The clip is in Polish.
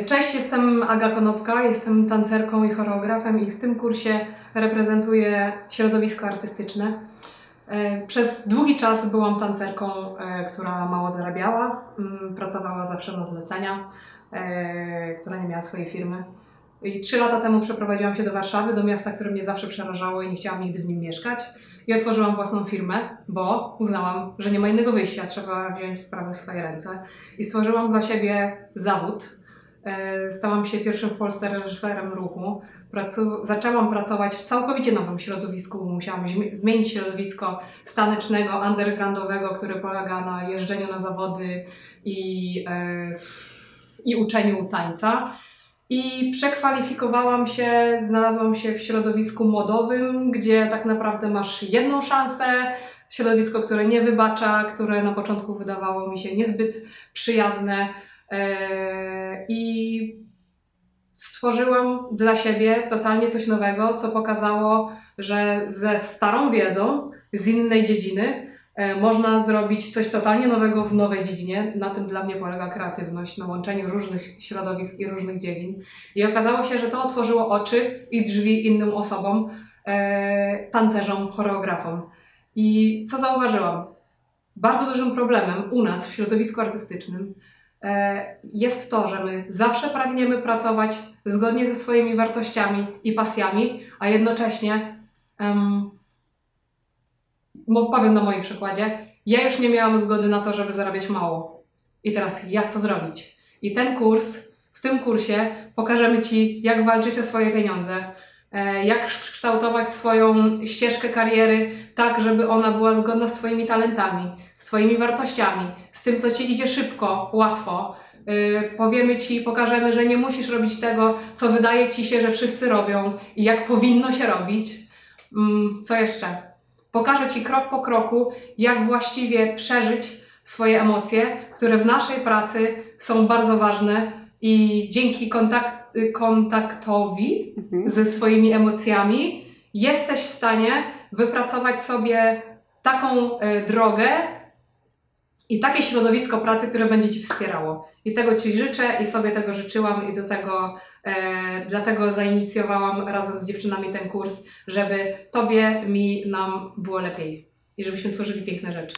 Cześć, jestem Aga Konopka, jestem tancerką i choreografem i w tym kursie reprezentuję środowisko artystyczne. E, Przez długi czas byłam tancerką, e, która mało zarabiała, mm, pracowała zawsze na zlecenia, która nie miała swojej firmy. I trzy lata temu przeprowadziłam się do Warszawy, do miasta, które mnie zawsze przerażało i nie chciałam nigdy w nim mieszkać. I otworzyłam własną firmę, bo uznałam, że nie ma innego wyjścia, trzeba wziąć sprawy w swoje ręce. I stworzyłam dla siebie zawód, Stałam się pierwszym w Polsce reżyserem ruchu. Pracu- zaczęłam pracować w całkowicie nowym środowisku. Musiałam zmi- zmienić środowisko stanecznego, undergroundowego, które polega na jeżdżeniu na zawody i, e, i uczeniu tańca. I przekwalifikowałam się, znalazłam się w środowisku modowym, gdzie tak naprawdę masz jedną szansę. Środowisko, które nie wybacza, które na początku wydawało mi się niezbyt przyjazne. Eee, I stworzyłam dla siebie totalnie coś nowego, co pokazało, że ze starą wiedzą z innej dziedziny e, można zrobić coś totalnie nowego w nowej dziedzinie. Na tym dla mnie polega kreatywność, na łączeniu różnych środowisk i różnych dziedzin. I okazało się, że to otworzyło oczy i drzwi innym osobom, e, tancerzom, choreografom. I co zauważyłam? Bardzo dużym problemem u nas w środowisku artystycznym e, jest to, że my zawsze pragniemy pracować zgodnie ze swoimi wartościami i pasjami, a jednocześnie, um, powiem na moim przykładzie, ja już nie miałam zgody na to, żeby zarabiać mało. I teraz jak to zrobić? I ten kurs, w tym kursie pokażemy Ci, jak walczyć o swoje pieniądze, e, jak kształtować swoją ścieżkę kariery tak, żeby ona była zgodna z Twoimi talentami, z Twoimi wartościami, z tym, co Ci idzie szybko, łatwo. Yy, powiemy Ci, pokażemy, że nie musisz robić tego, co wydaje Ci się, że wszyscy robią i jak powinno się robić. Mm, co jeszcze? Pokażę Ci krok po kroku, jak właściwie przeżyć swoje emocje, które w naszej pracy są bardzo ważne i dzięki kontak- y, kontaktowi Mhm. ze swoimi emocjami, jesteś w stanie wypracować sobie taką e, drogę i takie środowisko pracy, które będzie Ci wspierało. I tego Ci życzę i sobie tego życzyłam i do tego, e, dlatego zainicjowałam razem z dziewczynami ten kurs, żeby Tobie, mi, nam było lepiej i żebyśmy tworzyli piękne rzeczy.